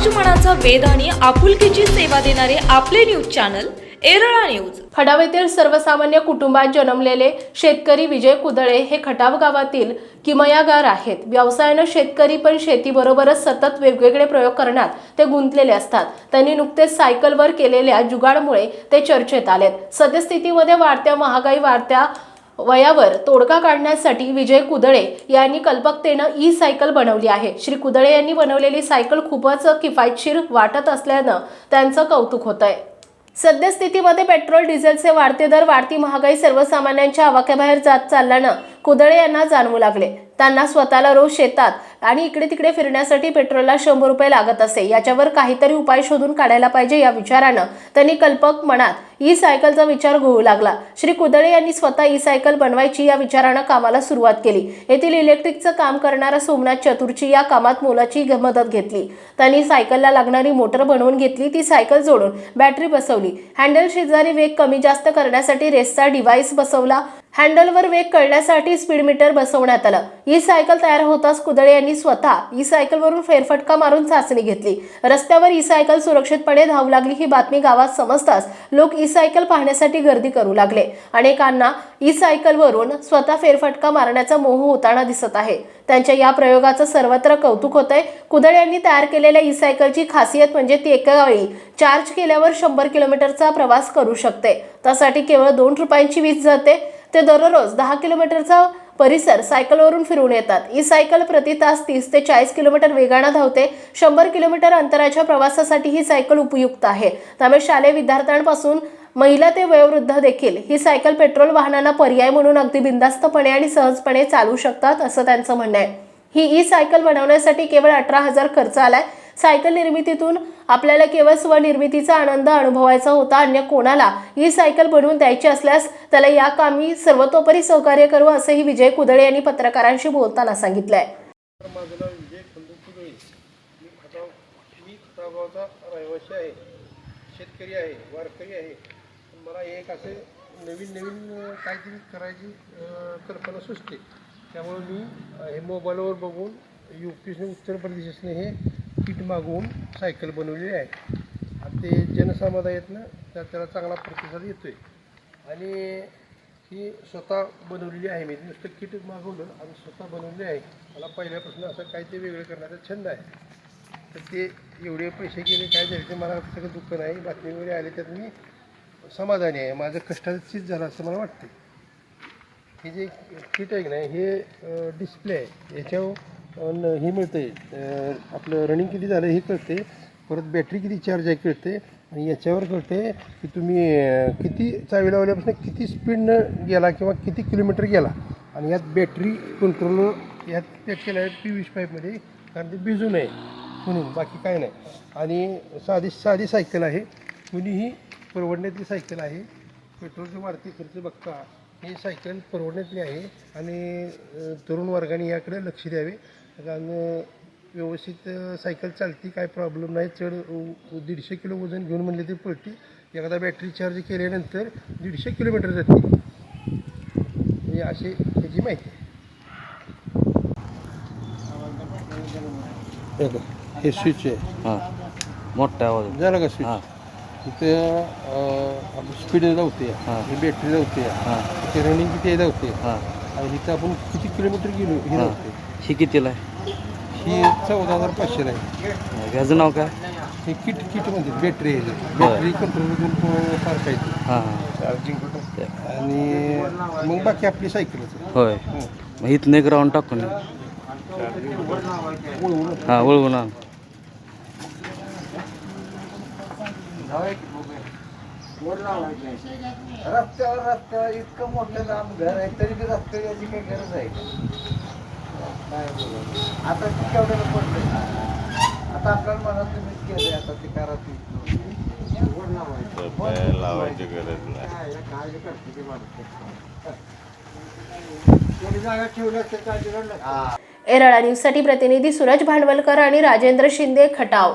समाज मनाचा वेध आणि आपुलकीची सेवा देणारे आपले न्यूज चॅनल एरळा न्यूज. खडावेतील सर्वसामान्य कुटुंबात जन्मलेले शेतकरी विजय कुदळे हे खटाव गावातील किमयागार आहेत. व्यवसायानं शेतकरी पण शेतीबरोबरच सतत वेगवेगळे प्रयोग करण्यात ते गुंतलेले असतात. त्यांनी नुकतेच सायकलवर केलेल्या जुगाडमुळे ते चर्चेत आलेत. सद्यस्थितीमध्ये वाढत्या महागाई वाढत्या वयावर तोडगा काढण्यासाठी विजय कुदळे यांनी कल्पकतेनं ई सायकल बनवली आहे. श्री कुदळे यांनी बनवलेली सायकल खूपच किफायतशीर वाटत असल्यानं त्यांचं कौतुक होत आहे सद्यस्थितीमध्ये पेट्रोल डिझेलचे वाढते दर वाढती महागाई सर्वसामान्यांच्या आवाक्याबाहेर जात चालल्यानं कुदळे यांना जाणवू लागले. त्यांना स्वतःला रोज शेतात आणि इकडे तिकडे फिरण्यासाठी पेट्रोलला शंभर रुपये लागत असे. याच्यावर काहीतरी उपाय शोधून काढायला पाहिजे या विचारानं त्यांनी कल्पक मनात ई सायकलचा विचार घोळू लागला. श्री कुदळे यांनी स्वतः ई सायकल बनवायची या विचारानं कामाला सुरुवात केली. येथील इलेक्ट्रिकचं काम करणारा सोमनाथ चतुर्थी या कामात मोलाची मदत घेतली. त्यांनी सायकलला लागणारी मोटर बनवून घेतली. ती सायकल जोडून बॅटरी बसवली. हँडल शेजारी वेग कमी जास्त करण्यासाठी रेसचा डिव्हाइस बसवला. हँडलवर वेग कळण्यासाठी स्पीड मीटर बसवण्यात आलं. ई सायकल तयार होताच कुदळे यांनी स्वतः ई सायकलवरून फेरफटका मारून चाचणी घेतली. रस्त्यावर ई सायकल सुरक्षितपणे धावू लागली ही बातमी गावात समजताच लोक ई सायकल पाहण्यासाठी गर्दी करू लागले. अनेकांना ई सायकलवरून स्वतः फेरफटका मारण्याचा मोह होताना दिसत आहे. त्यांच्या या प्रयोगाचं सर्वत्र कौतुक होत आहे कुदळ यांनी तयार केलेल्या ई सायकलची खासियत म्हणजे ती एका वेळी चार्ज केल्यावर शंभर किलोमीटरचा प्रवास करू शकते. त्यासाठी केवळ दोन रुपयांची वीज जाते. ते दररोज दहा किलोमीटरचा परिसर सायकलवरून फिरून येतात. ही सायकल प्रति तास तीस ते चाळीस किलोमीटर वेगानं धावते. शंभर किलोमीटर अंतराच्या प्रवासासाठी ही सायकल उपयुक्त आहे. त्यामुळे शालेय विद्यार्थ्यांपासून महिला ते वयोवृद्ध देखील ही सायकल पेट्रोल वाहनांना पर्याय म्हणून अगदी बिंदास्तपणे आणि सहजपणे चालू शकतात असं त्यांचं म्हणणं आहे. ही ई सायकल बनवण्यासाठी केवळ अठरा हजार खर्च आलाय. सायकल निर्मितीतून आपल्याला केवळ स्वनिर्मितीचा आनंद अनुभवायचा होता अन्य कोणाला ही सायकल बनवून द्यायची असल्यास त्याला या कामी सर्वतोपरी सहकार्य करू असंही विजय कुदळे यांनी पत्रकारांशी बोलताना सांगितलंय. रहिवासी आहे. शेतकरी आहे वारकरी आहे. मला एक असे नवीन नवीन काहीतरी करायची कल्पना सुचते. त्यामुळे मी हे मोबाईलवर बघून यू पीने उत्तर प्रदेशने हे किट मागवून सायकल बनवलेली आहे. आणि ते जनसमुदायातनं त्या त्याला चांगला प्रतिसाद येतो आहे आणि ही स्वतः बनवलेली आहे. मी नुसतं किट मागवलं आणि स्वतः बनवली आहे. मला पहिल्यापासून असं काही ते वेगळं करण्याचा छंद आहे. तर ते एवढे पैसे गेले काय झाले ते मला सगळं दुःख नाही. बातमी वगैरे आले त्यात मी समाधानी आहे. माझं कष्टाचं चीज झालं असं मला वाटतं हे जे किट आहे की नाही हे डिस्प्ले आहे. याच्यावर हे मिळतं आहे आपलं रनिंग किती झालं हे कळते परत बॅटरी किती चार्ज आहे कळते आणि याच्यावर कळते की तुम्ही किती चावी लावल्यापासून किती स्पीडनं गेला किंवा किती किलोमीटर गेला. आणि यात बॅटरी कंट्रोल यात पॅक केलं आहे पी वीस पाईपमध्ये कारण ते भिजू नये म्हणून बाकी काय नाही. आणि साधी साधी सायकल आहे. कुणीही परवडण्यातली सायकल आहे. पेट्रोलचे वाढते खर्च बघता. ही सायकल परवडण्यातली आहे आणि तरुण वर्गाने याकडे लक्ष द्यावे. कारण व्यवस्थित सायकल चालती काय प्रॉब्लेम नाही. चढ दीडशे किलो वजन घेऊन म्हणले ते पळते. एकदा बॅटरी चार्ज केल्यानंतर दीडशे किलोमीटर जाते. म्हणजे अशी त्याची माहिती आहे. हे स्विच आहे. हां. मोठ्या आवाज. झालं का स्विच हां इथे स्पीड धावते हां. ही बॅटरी धावते हां. इथे रनिंग किती धावते हां. आणि इथं आपण किती किलोमीटर गेलो ही हां. धावते ही कितीला आहे? ही चौदा हजार पाचशे आहे. ह्याचं नाव काय? हे किट किट म्हणते बॅटरी आहे. बॅटरी कंट्रोल सारखा येते हां. हां चार्जिंग आणि मग बाकी आपली सायकलच आहे होय. मग इथनं एक राऊंड टाकून. हां वळवून आण रस्त्यावर रस्त्यावर इतकं मोठं लांब घर आहे तरी बी रस्त्यावर याची काही गरज आहे बरोबर. आता ती केवढ्याला पडलं आता आपल्याला मनात तुम्हीच केलंय आता ते करा ती. लावायची? गरज नाही. एरळा न्यूजसाठी प्रतिनिधी सूरज भांडवलकर आणि राजेंद्र शिंदे खटाव.